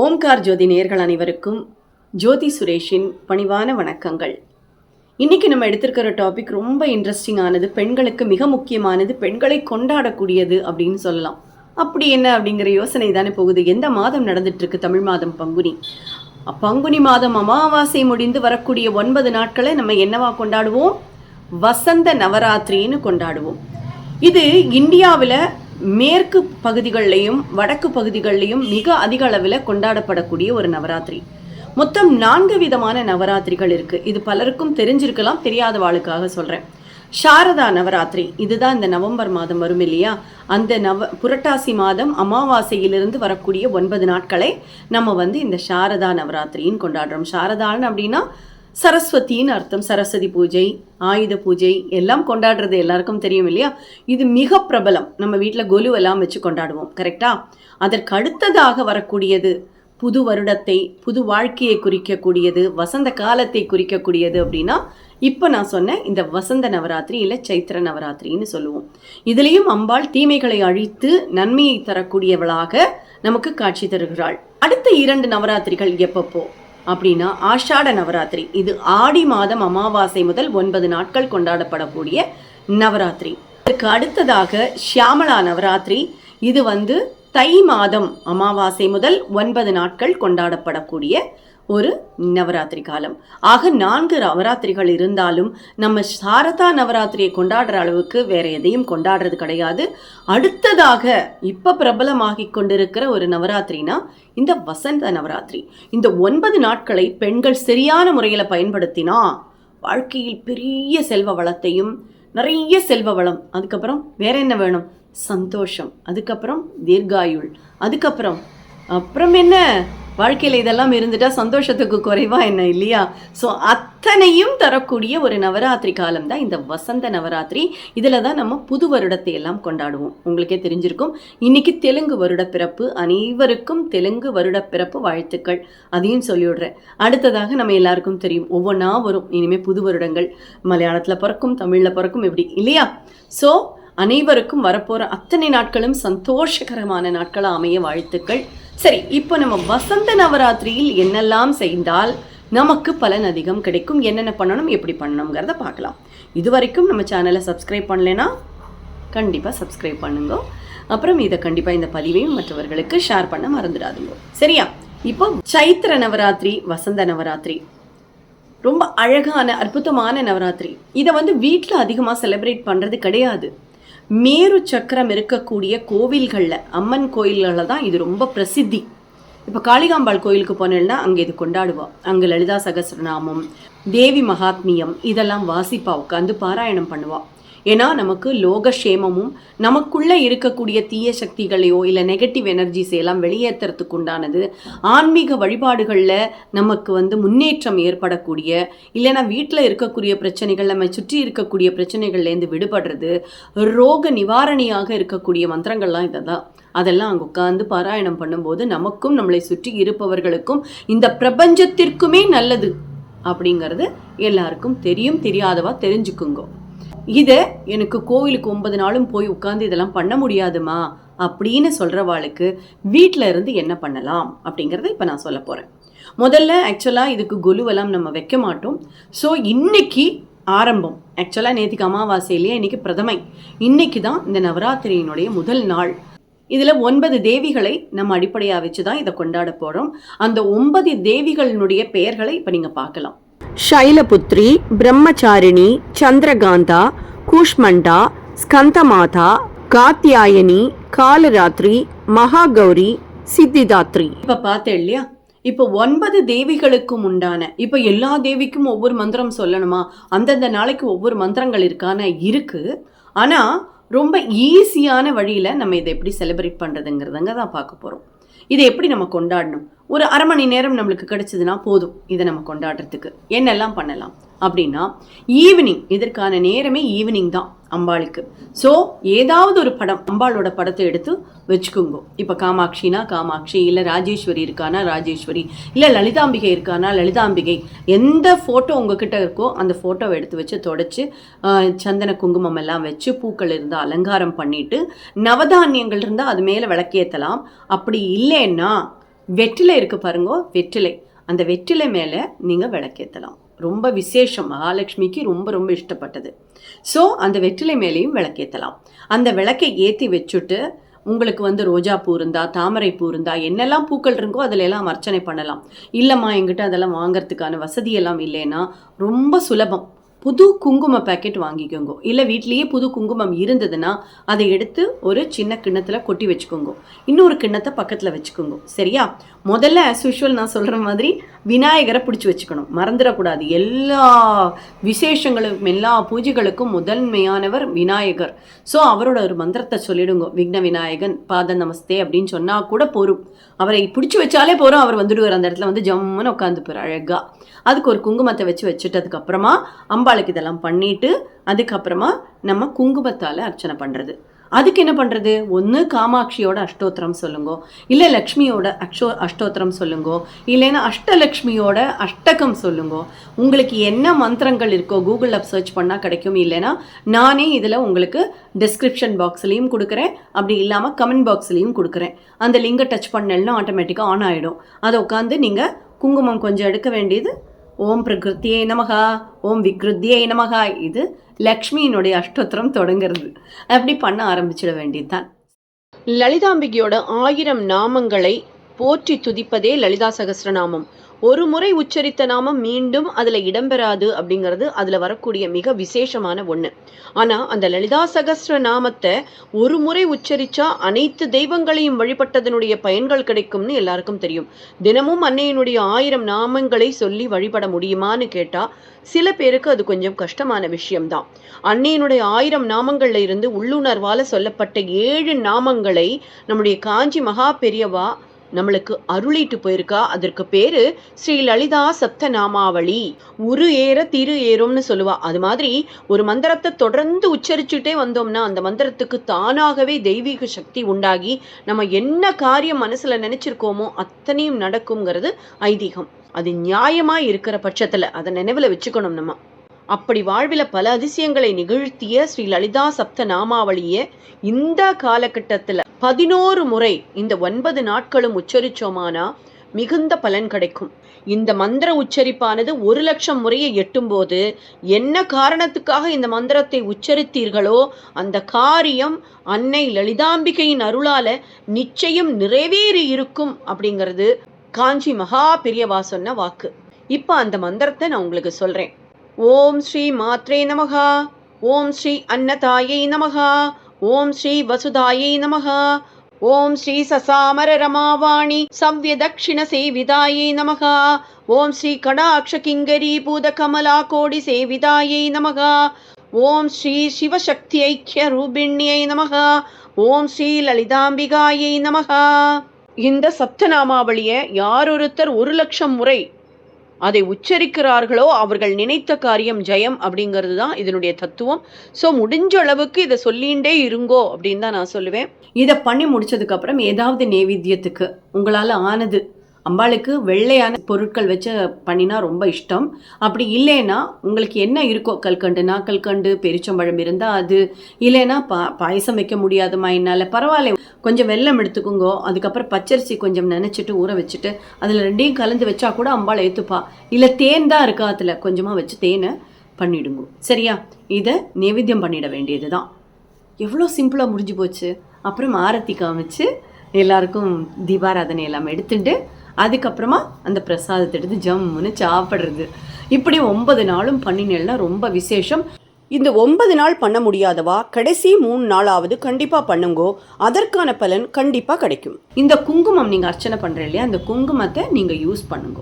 ஓம்கார் ஜோதி நேர்கள் அனைவருக்கும் ஜோதி சுரேஷின் பணிவான வணக்கங்கள். இன்றைக்கி நம்ம எடுத்திருக்கிற டாபிக் ரொம்ப இன்ட்ரெஸ்டிங்கானது பெண்களுக்கு மிக முக்கியமானது பெண்களை கொண்டாடக்கூடியது அப்படின்னு சொல்லலாம். அப்படி என்ன அப்படிங்கிற யோசனை தானே போகுது. எந்த மாதம் நடந்துட்டுருக்கு தமிழ் மாதம் பங்குனி? பங்குனி மாதம் அமாவாசை முடிந்து வரக்கூடிய ஒன்பது நாட்களை நம்ம என்னவா கொண்டாடுவோம்? வசந்த நவராத்திரின்னு கொண்டாடுவோம். இது இந்தியாவில் மேற்கு பகுதிகளிலையும் வடக்கு பகுதிகளிலையும் மிக அதிக அளவில் கொண்டாடப்படக்கூடிய ஒரு நவராத்திரி. மொத்தம் நான்கு விதமான நவராத்திரிகள் இருக்கு. இது பலருக்கும் தெரிஞ்சிருக்கலாம் தெரியாதவாளுக்காக சொல்றேன். சாரதா நவராத்திரி. இதுதான் இந்த நவம்பர் மாதம் வரும் இல்லையா? அந்த நவ புரட்டாசி மாதம் அமாவாசையிலிருந்து வரக்கூடிய ஒன்பது நாட்களை நம்ம வந்து இந்த சாரதா நவராத்திரின்னு கொண்டாடுறோம். சாரதான்னு அப்படின்னா சரஸ்வதின்னு அர்த்தம் சரஸ்வதி பூஜை ஆயுத பூஜை எல்லாம் கொண்டாடுறது எல்லாருக்கும் தெரியும் இல்லையா? இது மிக பிரபலம். நம்ம வீட்டில் கொலு எல்லாம் வச்சு கொண்டாடுவோம் கரெக்டா அதற்கு அடுத்ததாக வரக்கூடியது புது வருடத்தை புது வாழ்க்கையை குறிக்கக்கூடியது வசந்த காலத்தை குறிக்கக்கூடியது அப்படின்னா இப்போ நான் சொன்ன இந்த வசந்த நவராத்திரி இல்லை சைத்திர நவராத்திரின்னு சொல்லுவோம். இதுலேயும் அம்பாள் தீமைகளை அழித்து நன்மையை தரக்கூடியவளாக நமக்கு காட்சி தருகிறாள். அடுத்த இரண்டு நவராத்திரிகள் எப்பப்போ? அப்படின்னா ஆஷாட நவராத்திரி. இது ஆடி மாதம் அமாவாசை முதல் ஒன்பது நாட்கள் கொண்டாடப்படக்கூடிய நவராத்திரி. இதுக்கு அடுத்ததாக ஷியாமலா நவராத்திரி. இது வந்து தை மாதம் அமாவாசை முதல் ஒன்பது நாட்கள் கொண்டாடப்படக்கூடிய ஒரு நவராத்திரி காலம். ஆக நான்கு நவராத்திரிகள் இருந்தாலும் நம்ம சாரதா நவராத்திரியை கொண்டாடுற அளவுக்கு வேற எதையும் கொண்டாடுறது கிடையாது. அடுத்ததாக இப்போ பிரபலமாகி கொண்டிருக்கிற ஒரு நவராத்திரினா இந்த வசந்த நவராத்திரி. இந்த ஒன்பது நாட்களை பெண்கள் சரியான முறையில் பயன்படுத்தினா வாழ்க்கையில் பெரிய செல்வ வளத்தையும் நிறைய செல்வ வளம் அதுக்கப்புறம் வேற என்ன வேணும்? சந்தோஷம் அதுக்கப்புறம் தீர்காயுள் அதுக்கப்புறம் அப்புறம் என்ன? வாழ்க்கையில் இதெல்லாம் இருந்துட்டால் சந்தோஷத்துக்கு குறைவா என்ன இல்லையா? ஸோ அத்தனையும் தரக்கூடிய ஒரு நவராத்திரி காலம் தான் இந்த வசந்த நவராத்திரி. இதில் தான் நம்ம புது வருடத்தை எல்லாம் கொண்டாடுவோம். உங்களுக்கே தெரிஞ்சிருக்கும். இன்னைக்கு தெலுங்கு வருட பிறப்பு அனைவருக்கும் தெலுங்கு வருட பிறப்பு வாழ்த்துக்கள். அதையும் சொல்லிவிடுறேன். அடுத்ததாக நம்ம எல்லாருக்கும் தெரியும். ஒவ்வொன்றா வரும். இனிமேல் புது வருடங்கள். மலையாளத்தில் பிறக்கும் தமிழில் பிறக்கும் இப்படி இல்லையா? ஸோ அனைவருக்கும் வரப்போகிற அத்தனை நாட்களும் சந்தோஷகரமான நாட்களாக அமைய வாழ்த்துக்கள். சரி இப்போ நம்ம வசந்த நவராத்திரியில் என்னெல்லாம் செய்தால் நமக்கு பலன் அதிகம் கிடைக்கும்? என்னென்ன பண்ணணும்? எப்படி பண்ணணுங்கிறத பார்க்கலாம். இது வரைக்கும் நம்ம சேனலை சப்ஸ்கிரைப் பண்ணலைன்னா கண்டிப்பாக சப்ஸ்கிரைப் பண்ணுங்க. அப்புறம் இதை கண்டிப்பாக இந்த பதிவையும் மற்றவர்களுக்கு ஷேர் பண்ண மறந்துடாதுங்க. சரியா? இப்போ சைத்திர நவராத்திரி வசந்த நவராத்திரி. ரொம்ப அழகான அற்புதமான நவராத்திரி. இதை வந்து வீட்டில் அதிகமாக செலிப்ரேட் பண்ணுறது கிடையாது. மேரு சக்கரம் இருக்கக்கூடிய கோவில்களில் அம்மன் கோயில்களில் தான் இது ரொம்ப பிரசித்தி. இப்போ காளிகாம்பாள் கோயிலுக்கு போனேன்னா அங்கே இது கொண்டாடுவோம் அங்கே லலிதா சகஸ்ரநாமம் தேவி மகாத்மியம் இதெல்லாம் வாசிப்பா உட்காந்து பாராயணம் பண்ணுவாள் ஏன்னா நமக்கு லோகக்ஷேமமும் நமக்குள்ளே இருக்கக்கூடிய தீய சக்திகளையோ இல்லை நெகட்டிவ் எனர்ஜிஸ் எல்லாம் வெளியேற்றுறதுக்கு உண்டானது ஆன்மீக வழிபாடுகளில் நமக்கு வந்து முன்னேற்றம் ஏற்படக்கூடிய இல்லைன்னா வீட்டில் இருக்கக்கூடிய பிரச்சனைகள் நம்ம சுற்றி இருக்கக்கூடிய பிரச்சனைகள்லேருந்து விடுபடுறது ரோக நிவாரணியாக இருக்கக்கூடிய மந்திரங்கள்லாம் இதை தான் அதெல்லாம் அங்கே உட்காந்து பாராயணம் பண்ணும்போது நமக்கும் நம்மளை சுற்றி இருப்பவர்களுக்கும் இந்த பிரபஞ்சத்திற்குமே நல்லது அப்படிங்கிறது எல்லாருக்கும் தெரியும் தெரியாதவா தெரிஞ்சுக்குங்க. இதை எனக்கு கோவிலுக்கு ஒன்பது நாளும் போய் உட்காந்து இதெல்லாம் பண்ண முடியாதுமா? அப்படின்னு சொல்கிறவாளுக்கு வீட்டில் இருந்து என்ன பண்ணலாம்? அப்படிங்கிறத இப்போ நான் சொல்ல போகிறேன் முதல்ல ஆக்சுவலாக இதுக்கு குலுவெல்லாம் நம்ம வைக்க மாட்டோம். ஸோ இன்னைக்கு ஆரம்பம். ஆக்சுவலாக நேற்றுக்கு அமாவாசையிலேயே இன்னைக்கு பிரதமை. இன்னைக்கு தான் இந்த நவராத்திரியினுடைய முதல் நாள். இதில் ஒன்பது தேவிகளை நம்ம அடிப்படையாக வச்சு தான் இதை கொண்டாட போகிறோம் அந்த ஒன்பது தேவிகளினுடைய பெயர்களை இப்போ நீங்கள் பார்க்கலாம். ஷைலபுத்ரி பிரம்மச்சாரிணி சந்திரகாந்தா கூஷ்மண்டா ஸ்கந்தமாதா காத்தியாயனி காலராத்திரி மகாகௌரி சித்திதாத்ரி இப்போ பார்த்தேன் இல்லையா? இப்போ ஒன்பது தேவிகளுக்கும் உண்டான இப்போ எல்லா தேவிக்கும் ஒவ்வொரு மந்திரம் சொல்லணுமா? அந்தந்த நாளைக்கு ஒவ்வொரு மந்திரங்கள் இருக்கான இருக்கு. ஆனால் ரொம்ப ஈஸியான வழியில் நம்ம இதை எப்படி செலிப்ரேட் பண்ணுறதுங்கிறதங்க தான் பார்க்க போகிறோம் இதை எப்படி நம்ம கொண்டாடணும்? ஒரு அரை மணி நேரம் நம்மளுக்கு கிடைச்சதுன்னா போதும் இதை நம்ம கொண்டாடுறதுக்கு. என்னெல்லாம் பண்ணலாம்? அப்படின்னா ஈவினிங் இதற்கான நேரமே ஈவினிங் தான் அம்பாளுக்கு. ஸோ ஏதாவது ஒரு படம் அம்பாளோட படத்தை எடுத்து வச்சுக்கோங்க. இப்போ காமாட்சினா காமாட்சி இல்லை ராஜேஸ்வரி இருக்கானா ராஜேஸ்வரி இல்லை லலிதாம்பிகை இருக்கானா லலிதாம்பிகை எந்த ஃபோட்டோ உங்ககிட்ட இருக்கோ அந்த ஃபோட்டோவை எடுத்து வச்சு தொடச்சி சந்தன குங்குமம் எல்லாம் வச்சு பூக்கள் இருந்தால் அலங்காரம் பண்ணிட்டு நவதானியங்கள் இருந்தால் அது மேலே விளக்கேற்றலாம் அப்படி இல்லைன்னா வெற்றிலை இருக்கு பாருங்க வெற்றிலை. அந்த வெற்றிலை மேலே நீங்கள் விளக்கேற்றலாம் ரொம்ப விசேஷம். மகாலட்சுமிக்கு ரொம்ப ரொம்ப இஷ்டப்பட்டது. ஸோ அந்த வெற்றிலை மேலேயும் விளக்கேற்றலாம் அந்த விளக்கை ஏற்றி வச்சுட்டு உங்களுக்கு வந்து ரோஜா பூ இருந்தா தாமரை பூ இருந்தா என்னெல்லாம் பூக்கள் இருக்கோ அதில் எல்லாம் அர்ச்சனை பண்ணலாம். இல்லைம்மா எங்கிட்ட அதெல்லாம் வாங்கிறதுக்கான வசதியெல்லாம் இல்லைன்னா ரொம்ப சுலபம். புது குங்கும பாக்கெட் வாங்கிக்கோங்க. இல்லை வீட்லேயே புது குங்குமம் இருந்ததுன்னா அதை எடுத்து ஒரு சின்ன கிண்ணத்தில் கொட்டி வச்சுக்கோங்க. இன்னொரு கிண்ணத்தை பக்கத்தில் வச்சுக்கோங்க. சரியா? முதல்ல ஆஸ் யூஷுவல் நான் சொல்கிற மாதிரி விநாயகரை பிடிச்சி வச்சுக்கணும். மறந்துடக்கூடாது. எல்லா விசேஷங்களுக்கும் எல்லா பூஜைகளுக்கும் முதன்மையானவர் விநாயகர். ஸோ அவரோட ஒரு மந்திரத்தை சொல்லிடுங்க. விக்ன விநாயகன் பாத நமஸ்தே அப்படின்னு சொன்னால் கூட போரும். அவரை பிடிச்சி வச்சாலே போகிறோம் அவர் வந்துடுவார். அந்த இடத்துல வந்து ஜம்முன்னு உட்காந்துப்பார் அழகாக அதுக்கு ஒரு குங்குமத்தை வச்சு வச்சுட்டதுக்கப்புறமா அம்பாளுக்கு இதெல்லாம் பண்ணிட்டு அதுக்கப்புறமா நம்ம குங்குமத்தால் அர்ச்சனை பண்ணுறது அதுக்கு என்ன பண்ணுறது ஒன்று காமாட்சியோட அஷ்டோத்திரம் சொல்லுங்க. இல்லை லக்ஷ்மியோட அக்ஷோ அஷ்டோத்திரம் சொல்லுங்க. இல்லைன்னா அஷ்டலக்ஷ்மியோட அஷ்டகம் சொல்லுங்க. உங்களுக்கு என்ன மந்திரங்கள் இருக்கோ கூகுளில் சர்ச் பண்ணால் கிடைக்கும். இல்லைன்னா நானே இதில் உங்களுக்கு டிஸ்கிரிப்ஷன் பாக்ஸ்லேயும் கொடுக்குறேன். அப்படி இல்லாமல் கமெண்ட் பாக்ஸ்லேயும் கொடுக்குறேன். அந்த லிங்கை டச் பண்ணலன்னா ஆட்டோமேட்டிக்காக ஆன் ஆகிடும் அதை உட்காந்து நீங்கள் குங்குமம் கொஞ்சம் எடுக்க வேண்டியது ஓம் பிரகிருத்தியே நமகா ஓம் விக்ருத்தியை நமகா. இது லக்ஷ்மியினுடைய அஷ்டோத்திரம் தொடங்குறது. அப்படி பண்ண ஆரம்பிச்சிட வேண்டியதுதான். லலிதாம்பிகையோட ஆயிரம் நாமங்களை போற்றி துதிப்பதே லலிதா சகசிரநாமம். ஒரு முறை உச்சரித்த நாமம் மீண்டும் அதில் இடம்பெறாது அப்படிங்கிறது அதில் வரக்கூடிய மிக விசேஷமான ஒன்று ஆனால் அந்த லலிதா சகஸ்ர நாமத்தை ஒரு முறை உச்சரித்தா அனைத்து தெய்வங்களையும் வழிபட்டதனுடைய பயன்கள் கிடைக்கும்னு எல்லாருக்கும் தெரியும். தினமும் அன்னையினுடைய ஆயிரம் நாமங்களை சொல்லி வழிபட முடியுமான்னு கேட்டால் சில பேருக்கு அது கொஞ்சம் கஷ்டமான விஷயம்தான். அன்னையினுடைய ஆயிரம் நாமங்களில் இருந்து உள்ளுணர்வால் சொல்லப்பட்ட ஏழு நாமங்களை நம்முடைய காஞ்சி மகா பெரியவா நம்மளுக்கு அருளிட்டு போயிருக்கா? அதற்கு பேரு ஸ்ரீ லலிதா சப்தநாமாவளி. உரு ஏற திரு ஏறும்னு சொல்லுவா. அது மாதிரி ஒரு மந்திரத்தை தொடர்ந்து உச்சரிச்சுட்டே வந்தோம்னா அந்த மந்திரத்துக்கு தானாகவே தெய்வீக சக்தி உண்டாகி நம்ம என்ன காரியம் மனசுல நினைச்சிருக்கோமோ அத்தனையும் நடக்குங்கிறது ஐதீகம். அது நியாயமா இருக்கிற பட்சத்துல அதை நினைவுல வச்சுக்கணும் நம்ம. அப்படி வாழ்வில பல அதிசயங்களை நிகழ்த்திய ஸ்ரீ லலிதா சப்த நாமாவளிய இந்த காலகட்டத்துல பதினோரு முறை இந்த ஒன்பது நாட்களும் உச்சரிச்சோமானா மிகுந்த பலன் கிடைக்கும். இந்த மந்திர உச்சரிப்பானது ஒரு லட்சம் முறையை எட்டும்போது என்ன காரணத்துக்காக இந்த மந்திரத்தை உச்சரித்தீர்களோ அந்த காரியம் அன்னை லலிதாம்பிகையின் அருளால நிச்சயம் நிறைவேறி இருக்கும் அப்படிங்கிறது காஞ்சி மகா பெரியவா சொன்ன வாக்கு. இப்போ அந்த மந்திரத்தை நான் உங்களுக்கு சொல்றேன். ஓம் ஸ்ரீ மாத்ரே நமகா ஓம் ஸ்ரீ அன்னதாயை நமகா ஓம் ஸ்ரீ வசுதாயை நமகா ஓம் ஸ்ரீ சசாமர ரமாவாணி சவ்ய தட்சிண சேவிதாயை நமகா ஓம் ஸ்ரீ கடாட்ச கிங்கரி பூத கமலா கோடி சேவிதாயை நமகா ஓம் ஸ்ரீ சிவசக்தி ஐக்கிய ரூபிணியை நமகா ஓம் ஸ்ரீ லலிதாம்பிகாயை நமகா இந்த சப்தநாமாவளியை யாரொருத்தர் ஒரு லட்சம் முறை அதை உச்சரிக்கிறார்களோ அவர்கள் நினைத்த காரியம் ஜெயம் அப்படிங்கிறது தான் இதனுடைய தத்துவம். ஸோ முடிஞ்ச அளவுக்கு இதை சொல்லிகிட்டே இருங்கோ அப்படின்னு தான் நான் சொல்லுவேன். இதை பண்ணி முடிச்சதுக்கப்புறம் ஏதாவது நேவேத்தியத்துக்கு உங்களால் ஆனது அம்பாளுக்கு வெள்ளையான பொருட்கள் வச்சு பண்ணினா ரொம்ப இஷ்டம். அப்படி இல்லைன்னா உங்களுக்கு என்ன இருக்கோ கல்கண்டுனா கல்கண்டு பெரிச்சம்பழம் இருந்தால் அது. இல்லைன்னா பா பாயசம் வைக்க முடியாதுமா என்னால். பரவாயில்ல கொஞ்சம் வெல்லம் எடுத்துக்கோங்க. அதுக்கப்புறம் பச்சரிசி கொஞ்சம் நினச்சிட்டு ஊற வச்சுட்டு அதில் ரெண்டையும் கலந்து வச்சா கூட அம்பாள் ஏற்றுப்பா இல்லை தேன் தான் இருக்கா அதில் கொஞ்சமாக வச்சு தேனை பண்ணிடுங்க. சரியா? இதை நைவேத்தியம் பண்ணிட வேண்டியது தான் எவ்வளோ சிம்பிளாக முடிஞ்சு போச்சு. அப்புறம் ஆரத்தி காமிச்சு எல்லாருக்கும் தீபாராதனை எல்லாம் எடுத்துட்டு அதுக்கப்புறமா அந்த பிரசாதத்தை எடுத்து ஜம்முன்னு சாப்பிட்றது. இப்படி ஒன்பது நாளும் பண்ணினேன்னா ரொம்ப விசேஷம். இந்த ஒன்பது நாள் பண்ண முடியாதவா? கடைசி மூணு நாளாவது கண்டிப்பாக பண்ணுங்கோ. அதற்கான பலன் கண்டிப்பாக கிடைக்கும். இந்த குங்குமம் நீங்கள் அர்ச்சனை பண்ணுற இல்லையா? அந்த குங்குமத்தை நீங்கள் யூஸ் பண்ணுங்க.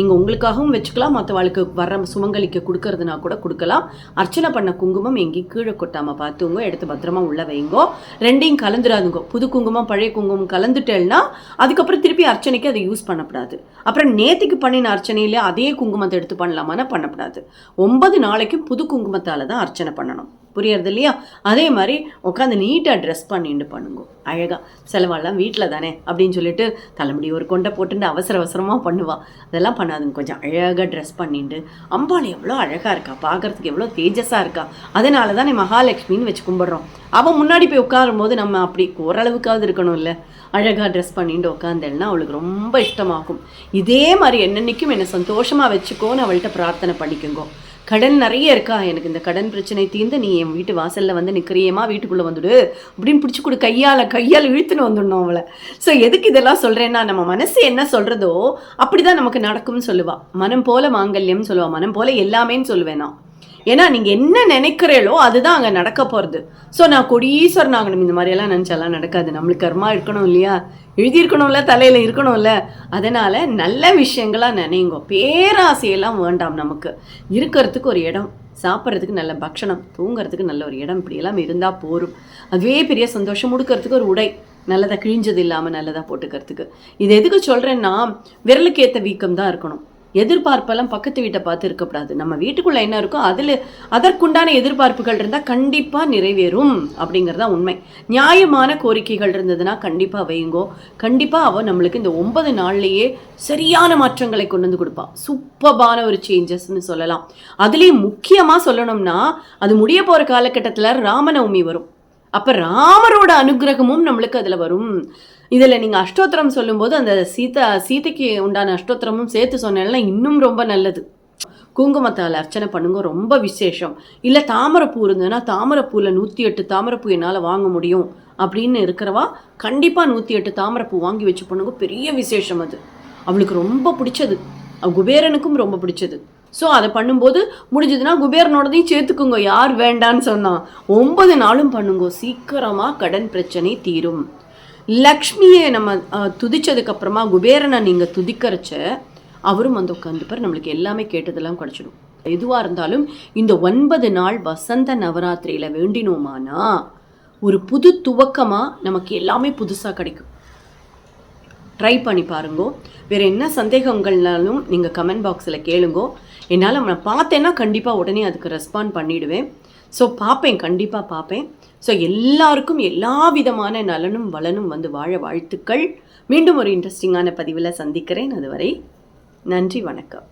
நீங்கள் உங்களுக்காகவும் வச்சுக்கலாம். மற்றவாளுக்கு வர சுமங்கலிக்கு கொடுக்கறதுனா கூட கொடுக்கலாம். அர்ச்சனை பண்ண குங்குமம் எங்கேயும் கீழே கொட்டாமல் பார்த்துங்க எடுத்து பத்திரமா உள்ள வைங்கோ. ரெண்டையும் கலந்துடாதுங்க. புது குங்குமம் பழைய குங்குமம் கலந்துட்டேன்னா அதுக்கப்புறம் திருப்பி அர்ச்சனைக்கு அதை யூஸ் பண்ணக்கூடாது அப்புறம் நேற்றுக்கு பண்ணின அர்ச்சனையில அதே குங்குமத்தை எடுத்து பண்ணலாமான்னா பண்ணக்கூடாது ஒன்பது நாளைக்கும் புது குங்குமத்தால் தான் அர்ச்சனை பண்ணணும். புரியறது இல்லையா அதே மாதிரி உட்காந்து நீட்டாக ட்ரெஸ் பண்ணிட்டு பண்ணுங்க. அழகாக செலவெல்லாம் வீட்டில் தானே அப்படின்னு சொல்லிட்டு தலைமுடி ஒரு கொண்டை போட்டுட்டு அவசர அவசரமாக பண்ணுவாள் அதெல்லாம் பண்ணாதுங்க. கொஞ்சம் அழகாக ட்ரெஸ் பண்ணிட்டு அம்பாள் எவ்வளோ அழகாக இருக்கா? பார்க்கறதுக்கு எவ்வளோ தேஜஸாக இருக்கா? அதனால தானே மகாலட்சுமின்னு வச்சு கும்பிட்றோம். அவள் முன்னாடி போய் உட்காரும்போது நம்ம அப்படி ஓரளவுக்காவது இருக்கணும்ல. அழகாக ட்ரெஸ் பண்ணிட்டு உட்காந்தேன்னா அவளுக்கு ரொம்ப இஷ்டமாகும். இதே மாதிரி என்னென்னைக்கும் என்னை சந்தோஷமாக வச்சுக்கோன்னு அவள்கிட்ட பிரார்த்தனை பண்ணிக்கோங்க. கடன் நிறைய இருக்கா? எனக்கு இந்த கடன் பிரச்சனை தீர்ந்து நீ என் வீட்டு வாசலில் வந்து நிற்கிறியேமா வீட்டுக்குள்ளே வந்துடு. அப்படின்னு பிடிச்சி கொடு கையால் கையால் இழுத்துன்னு வந்துடணும் அவளை. ஸோ எதுக்கு இதெல்லாம் சொல்கிறேன்னா நம்ம மனசு என்ன சொல்கிறதோ அப்படி தான் நமக்கு நடக்கும்னு சொல்லுவாள் மனம் போல மாங்கல்யம்னு சொல்லுவாள் மனம் போல எல்லாமேன்னு சொல்லுவேன் நான். ஏன்னா நீங்கள் என்ன நினைக்கிறீங்களோ அதுதான் அங்கே நடக்க போகிறது ஸோ நான் கொடீஸ்வரன் ஆகணும். இந்த மாதிரியெல்லாம் நினச்சாலாம் நடக்காது. நம்மளுக்கு கர்மா இருக்கணும் இல்லையா? எழுதியிருக்கணும்ல தலையில் இருக்கணும்ல. அதனால் நல்ல விஷயங்களாக நினைங்கோ. பேராசையெல்லாம் வேண்டாம் நமக்கு. இருக்கிறதுக்கு ஒரு இடம் சாப்பிட்றதுக்கு நல்ல பக்ஷணம் தூங்குறதுக்கு நல்ல ஒரு இடம் இப்படியெல்லாம் இருந்தால் போரும். அதுவே பெரிய சந்தோஷம். கொடுக்கறதுக்கு ஒரு உடை நல்லதாக கிழிஞ்சது இல்லாமல் நல்லதாக போட்டுக்கிறதுக்கு. இது எதுக்கு சொல்கிறேன்னா விரலுக்கு ஏற்ற வீக்கம் தான் இருக்கணும். எதிர்பார்ப்பெல்லாம் பக்கத்து வீட்டை பார்த்து இருக்கக்கூடாது. நம்ம வீட்டுக்குள்ளே என்ன இருக்கோ அதில் அதற்குண்டான எதிர்பார்ப்புகள் இருந்தால் கண்டிப்பாக நிறைவேறும் அப்படிங்கிறது தான் உண்மை. நியாயமான கோரிக்கைகள் இருந்ததுன்னா கண்டிப்பாக வையுங்கோ கண்டிப்பாக அவள் நம்மளுக்கு இந்த ஒன்பது நாள்லேயே சரியான மாற்றங்களை கொண்டு வந்து கொடுப்பாள் சூப்பர்பான ஒரு சேஞ்சஸ்ன்னு சொல்லலாம். அதுலேயும் முக்கியமாக சொல்லணும்னா அது முடிய போகிற காலகட்டத்தில் ராமநவமி வரும். அப்போ ராமரோட அனுகிரகமும் நம்மளுக்கு அதில் வரும். இதில் நீங்கள் அஷ்டோத்திரம் சொல்லும்போது அந்த சீதா சீதைக்கு உண்டான அஷ்டோத்திரமும் சேர்த்து சொன்னேன்னா இன்னும் ரொம்ப நல்லது. குங்குமத்தால் அர்ச்சனை பண்ணுங்க ரொம்ப விசேஷம். இல்லை தாமரைப்பூ இருந்ததுன்னா தாமரைப்பூவில் நூற்றி எட்டு தாமரைப்பூ என்னால் வாங்க முடியும் அப்படின்னு இருக்கிறவா கண்டிப்பாக நூற்றி எட்டு தாமரைப்பூ வாங்கி வச்சு பண்ணுங்க. பெரிய விசேஷம் அது. அவளுக்கு ரொம்ப பிடிச்சது. குபேரனுக்கும் ரொம்ப பிடிச்சது. ஸோ அதை பண்ணும்போது முடிஞ்சதுன்னா குபேரனோடதையும் சேர்த்துக்குங்க. யார் வேண்டான்னு சொன்னான் ஒன்பது நாளும் பண்ணுங்க. சீக்கிரமாக கடன் பிரச்சனை தீரும். லக்ஷ்மியை நம்ம துதிச்சதுக்கப்புறமா குபேரனை நீங்கள் துதிக்கிறச்ச அவரும் வந்து உட்காந்துப்பார் நம்மளுக்கு எல்லாமே கேட்டதெல்லாம் கிடச்சிடும். எதுவாக இருந்தாலும் இந்த ஒன்பது நாள் வசந்த நவராத்திரியில் வேண்டினோமானா ஒரு புது துவக்கமாக நமக்கு எல்லாமே புதுசாக கிடைக்கும். ட்ரை பண்ணி பாருங்கோ. வேறு என்ன சந்தேகங்கள்னாலும் நீங்கள் கமெண்ட் பாக்ஸில் கேளுங்கோ. என்னால் நான் பார்த்தேன்னா கண்டிப்பாக உடனே அதுக்கு ரெஸ்பாண்ட் பண்ணிவிடுவேன் ஸோ பார்ப்பேன் கண்டிப்பாக பார்ப்பேன். ஸோ எல்லாருக்கும் எல்லா விதமான நலனும் வளனும் வந்து வாழ வாழ்த்துக்கள். மீண்டும் ஒரு இன்ட்ரெஸ்டிங்கான பதிவில் சந்திக்கிறேன். அதுவரை நன்றி வணக்கம்.